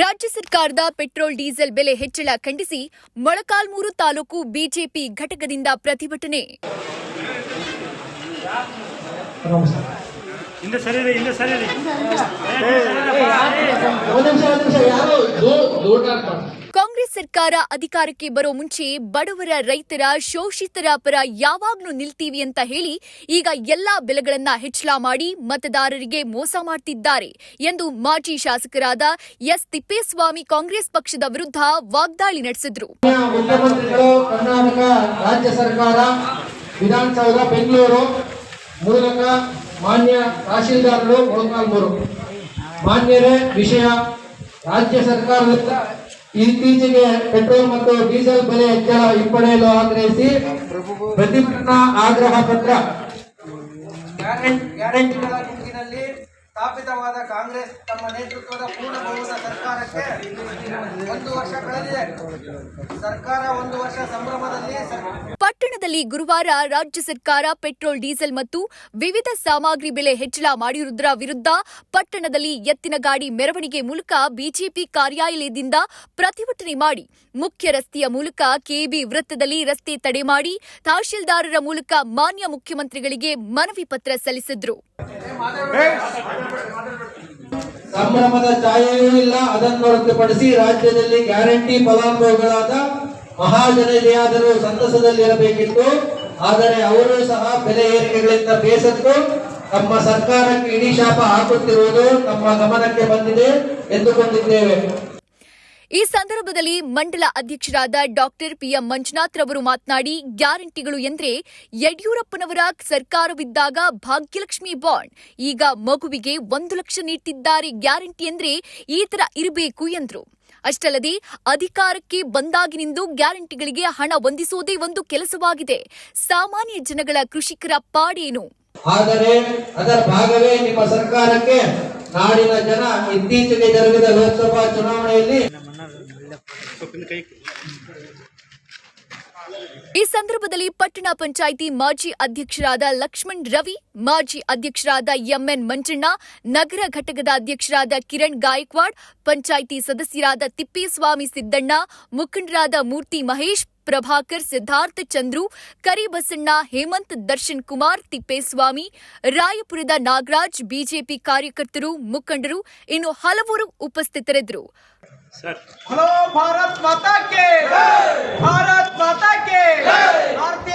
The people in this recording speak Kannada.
ರಾಜ್ಯ ಸರ್ಕಾರದ ಪೆಟ್ರೋಲ್ ಡೀಸೆಲ್ ಬೆಲೆ ಹೆಚ್ಚಳ ಖಂಡಿಸಿ ಮೊಳಕಾಲ್ಮೂರು ತಾಲೂಕು ಬಿಜೆಪಿ ಘಟಕದಿಂದ ಪ್ರತಿಭಟನೆ. ಕಾಂಗ್ರೆಸ್ ಸರ್ಕಾರ ಅಧಿಕಾರಕ್ಕೆ ಬರೋ ಮುಂಚೆ ಬಡವರ ರೈತರ ಶೋಷಿತರ ಪರ ಯಾವಾಗ್ಲೂ ನಿಲ್ತೀವಿ ಅಂತ ಹೇಳಿ ಈಗ ಎಲ್ಲಾ ಬೆಲೆಗಳನ್ನ ಹೆಚ್ಚಳ ಮಾಡಿ ಮತದಾರರಿಗೆ ಮೋಸ ಮಾಡ್ತಿದ್ದಾರೆ ಎಂದು ಮಾಜಿ ಶಾಸಕರಾದ ಎಸ್ ತಿಪ್ಪೇಸ್ವಾಮಿ ಕಾಂಗ್ರೆಸ್ ಪಕ್ಷದ ವಿರುದ್ಧ ವಾಗ್ದಾಳಿ ನಡೆಸಿದ್ರು. ಕರ್ನಾಟಕ ರಾಜ್ಯ ಸರ್ಕಾರ, ವಿಧಾನಸೌಧ, ಬೆಂಗಳೂರು ಮೂಲಕ ಮಾನ್ಯ ತಹಶೀಲ್ದಾರರು ಮಾನ್ಯರೇ, ವಿಷಯ, ರಾಜ್ಯ ಸರ್ಕಾರದಿಂದ ಇತ್ತೀಚೆಗೆ ಪೆಟ್ರೋಲ್ ಮತ್ತು ಡೀಸೆಲ್ ಬೆಲೆ ಹೆಚ್ಚಳ ಹಿಂಪಡೆಯಲು ಆಗ್ರಹಿಸಿ ಪ್ರತಿಭಟನಾ ಆಗ್ರಹ ಪತ್ರ. ಗ್ಯಾರಂಟಿ, ಗ್ಯಾರಂಟಿಗಳ ಸ್ಥಾಪಿತವಾದ ಕಾಂಗ್ರೆಸ್ ತಮ್ಮ ನೇತೃತ್ವದ ಪೂರ್ಣ ಬಹುಮತ ಸರ್ಕಾರಕ್ಕೆ ಒಂದು ವರ್ಷ ಕಳೆದಿದೆ. ಸರ್ಕಾರ ಒಂದು ವರ್ಷ ಸಂಭ್ರಮದಲ್ಲಿ ಪಟ್ಟಣದಲ್ಲಿ ಗುರುವಾರ ರಾಜ್ಯ ಸರ್ಕಾರ ಪೆಟ್ರೋಲ್, ಡೀಸೆಲ್ ಮತ್ತು ವಿವಿಧ ಸಾಮಗ್ರಿ ಬೆಲೆ ಹೆಚ್ಚಳ ಮಾಡಿರುವುದರ ವಿರುದ್ಧ ಪಟ್ಟಣದಲ್ಲಿ ಎತ್ತಿನ ಗಾಡಿ ಮೆರವಣಿಗೆ ಮೂಲಕ ಬಿಜೆಪಿ ಕಾರ್ಯಾಲಯದಿಂದ ಪ್ರತಿಭಟನೆ ಮಾಡಿ, ಮುಖ್ಯ ರಸ್ತೆಯ ಮೂಲಕ ಕೆಬಿ ವೃತ್ತದಲ್ಲಿ ರಸ್ತೆ ತಡೆ ಮಾಡಿ, ತಹಶೀಲ್ದಾರರ ಮೂಲಕ ಮಾನ್ಯ ಮುಖ್ಯಮಂತ್ರಿಗಳಿಗೆ ಮನವಿ ಪತ್ರ ಸಲ್ಲಿಸಿದ್ರು. ಸಂಭ್ರಮದ ಛಾಯೆಯೂ ಇಲ್ಲ, ಅದನ್ನು ಹೊರತುಪಡಿಸಿ ರಾಜ್ಯದಲ್ಲಿ ಗ್ಯಾರಂಟಿ ಫಲಾನುಭವಿಗಳಾದ ಮಹಾಜನತೆಯಾದರೂ ಸಂತಸದಲ್ಲಿರಬೇಕಿತ್ತು. ಆದರೆ ಅವರು ಸಹ ಬೆಲೆ ಏರಿಕೆಗಳಿಂದ ಬೇಸತ್ತು. ತಮ್ಮ ಸರ್ಕಾರಕ್ಕೆ ಇಡೀ ಶಾಪ ಹಾಕುತ್ತಿರುವುದು ತಮ್ಮ ಗಮನಕ್ಕೆ ಬಂದಿದೆ ಎಂದುಕೊಂಡಿದ್ದೇವೆ. ಈ ಸಂದರ್ಭದಲ್ಲಿ ಮಂಡಲ ಅಧ್ಯಕ್ಷರಾದ ಡಾಕ್ಟರ್ ಪಿಎಂ ಮಂಜುನಾಥ್ ರವರು ಮಾತನಾಡಿ, ಗ್ಯಾರಂಟಿಗಳು ಎಂದ್ರೆ ಯಡಿಯೂರಪ್ಪನವರ ಸರ್ಕಾರವಿದ್ದಾಗ ಭಾಗ್ಯಲಕ್ಷ್ಮಿ ಬಾಂಡ್, ಈಗ ಮಗುವಿಗೆ ಒಂದು ಲಕ್ಷ ನೀಡ್ತಿದ್ದಾರೆ ಗ್ಯಾರಂಟಿ ಅಂದ್ರೆ ಈ ತರ ಇರಬೇಕು ಎಂದ್ರು. ಅಷ್ಟಲ್ಲದೆ ಅಧಿಕಾರಕ್ಕೆ ಬಂದಾಗಿನಿಂದ ಗ್ಯಾರಂಟಿಗಳಿಗೆ ಹಣ ಹೊಂದಿಸುವುದೇ ಒಂದು ಕೆಲಸವಾಗಿದೆ. ಸಾಮಾನ್ಯ ಜನಗಳ ಕೃಷಿಕರ ಪಾಡೇನು? ಆದರೆ ಅದರ ಭಾಗವೇ ನಿಮ್ಮ ಸರ್ಕಾರಕ್ಕೆ ನಾಡಿನ ಜನ ಇತ್ತೀಚೆಗೆ ಜರುಗಿದ ಲೋಕಸಭಾ ಚುನಾವಣೆಯಲ್ಲಿ ಈ ಸಂದರ್ಭದಲ್ಲಿ ಪಟ್ಟಣ ಪಂಚಾಯಿತಿ ಮಾಜಿ ಅಧ್ಯಕ್ಷರಾದ ಲಕ್ಷ್ಮಣ್ ರವಿ, ಮಾಜಿ ಅಧ್ಯಕ್ಷರಾದ ಎಂಎನ್ ಮಂಜಣ್ಣ, ನಗರ ಘಟಕದ ಅಧ್ಯಕ್ಷರಾದ ಕಿರಣ್ ಗಾಯಕ್ವಾಡ್, ಪಂಚಾಯಿತಿ ಸದಸ್ಯರಾದ ತಿಪ್ಪೇಸ್ವಾಮಿ ಸಿದ್ದಣ್ಣ, ಮುಖಂಡರಾದ ಮೂರ್ತಿ ಮಹೇಶ್, ಪ್ರಭಾಕರ್ ಸಿದ್ಧಾರ್ಥ ಚಂದ್ರು ಕರಿಬಸಣ್ಣ ಹೇಮಂತ್ ದರ್ಶನ್ ಕುಮಾರ್, ತಿಪ್ಪೇಸ್ವಾಮಿ, ರಾಯಪುರದ ನಾಗರಾಜ್, ಬಿಜೆಪಿ ಕಾರ್ಯಕರ್ತರು, ಮುಖಂಡರು, ಇನ್ನು ಹಲವರು ಉಪಸ್ಥಿತರಿದ್ದರು. बोलो भारत माता के। भारत माता के। भारतीय